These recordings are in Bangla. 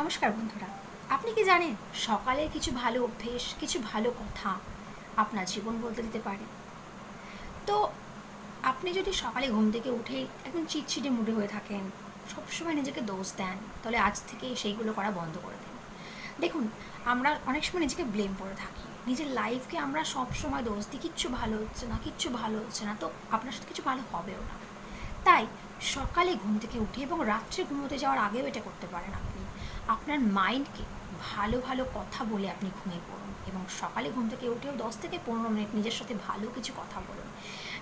নমস্কার বন্ধুরা। আপনি কি জানেন, সকালের কিছু ভালো অভ্যেস, কিছু ভালো কথা আপনার জীবন বদলে দিতে পারে? তো আপনি যদি সকালে ঘুম থেকে উঠে একদম চিটচিটে মুডে হয়ে থাকেন, সবসময় নিজেকে দোষ দেন, তাহলে আজ থেকে সেইগুলো করা বন্ধ করে দিন। দেখুন, আমরা অনেক সময় নিজেকে ব্লেম করে থাকি। নিজের লাইফকে আমরা সব সময় দোষ দিই, কিচ্ছু ভালো হচ্ছে না, কিচ্ছু ভালো হচ্ছে না, তো আপনার সাথে কিছু ভালো হবেও না। তাই সকালে ঘুম থেকে উঠে এবং রাত্রে ঘুমোতে যাওয়ার আগেও এটা করতে পারেন আপনি। আপনার মাইন্ডকে ভালো ভালো কথা বলে আপনি ঘুমিয়ে পড়ুন এবং সকালে ঘুম থেকে উঠেও দশ থেকে পনেরো মিনিট নিজের সাথে ভালো কিছু কথা বলুন।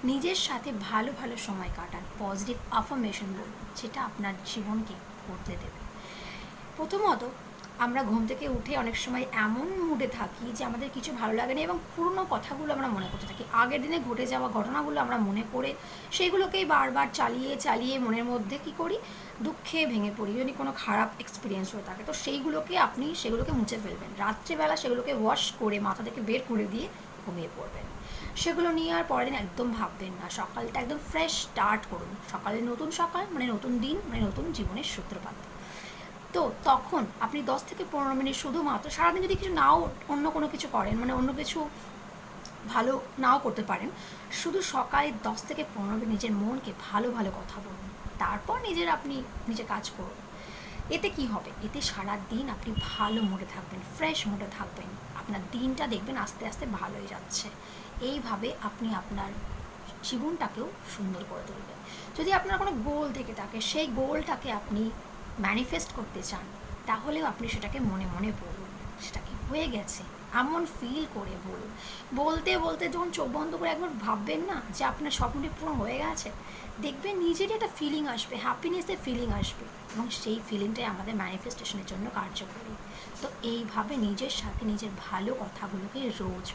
নিজের সাথে ভালো ভালো সময় কাটান পজিটিভ আফার্মেশন বলুন, যেটা আপনার জীবনকে বদলে দেবে। প্রথমত আমরা ঘুম থেকে উঠে অনেক সময় এমন মুডে থাকি যে আমাদের কিছু ভালো লাগে না এবং পুরনো কথাগুলো আমরা মনে করতে থাকি। আগের দিনে ঘটে যাওয়া ঘটনাগুলো আমরা মনে করে সেইগুলোকেই বারবার চালিয়ে চালিয়ে মনের মধ্যে কি করি? দুঃখে ভেঙে পড়ি। যদি কোনো খারাপ এক্সপিরিয়েন্স হয়ে থাকে, তো সেইগুলোকে আপনি সেগুলোকে মুছে ফেলবেন। রাত্রিবেলা সেগুলোকে ওয়াশ করে মাথা থেকে বের করে দিয়ে ঘুমিয়ে পড়বেন। সেগুলো নিয়ে আর পরের দিন একদম ভাববেন না। সকালটা একদম ফ্রেশ স্টার্ট করুন। সকালে নতুন সকাল মানে নতুন দিন মানে নতুন জীবনের সূত্রপাত। তো তখন আপনি দশ থেকে পনেরো মিনিট শুধুমাত্র সারাদিন যদি কিছু নাও, অন্য কোনো কিছু করেন মানে অন্য কিছু ভালো নাও করতে পারেন, শুধু সকালে দশ থেকে পনেরো মিনিট নিজের মনকে ভালো ভালো কথা বলুন। তারপর নিজের আপনি নিজে কাজ করুন। এতে কি হবে? এতে সারা দিন আপনি ভালো মুডে থাকবেন ফ্রেশ মুডে থাকবেন। আপনার দিনটা দেখবেন আস্তে আস্তে ভালোই যাচ্ছে। এইভাবে আপনি আপনার জীবনটাকেও সুন্দর করে তুলবেন। যদি আপনার কোনো গোল থেকে থাকে, সেই গোলটাকে আপনি ম্যানিফেস্ট করতে চান, তাহলেও আপনি সেটাকে মনে মনে বলুন। সেটা কি হয়ে গেছে? এমন ফিল করে বলুন। বলতে বলতে যখন চোখ বন্ধ করে একবার ভাববেন না যে আপনার স্বপ্নটি পূরণ হয়ে গেছে, দেখবেন নিজেরই একটা ফিলিং আসবে হ্যাপিনেসের ফিলিং আসবে এবং সেই ফিলিংটাই আমাদের ম্যানিফেস্টেশনের জন্য কার্যকরী। তো এইভাবে নিজের সাথে নিজের ভালো কথাগুলোকে রোজ।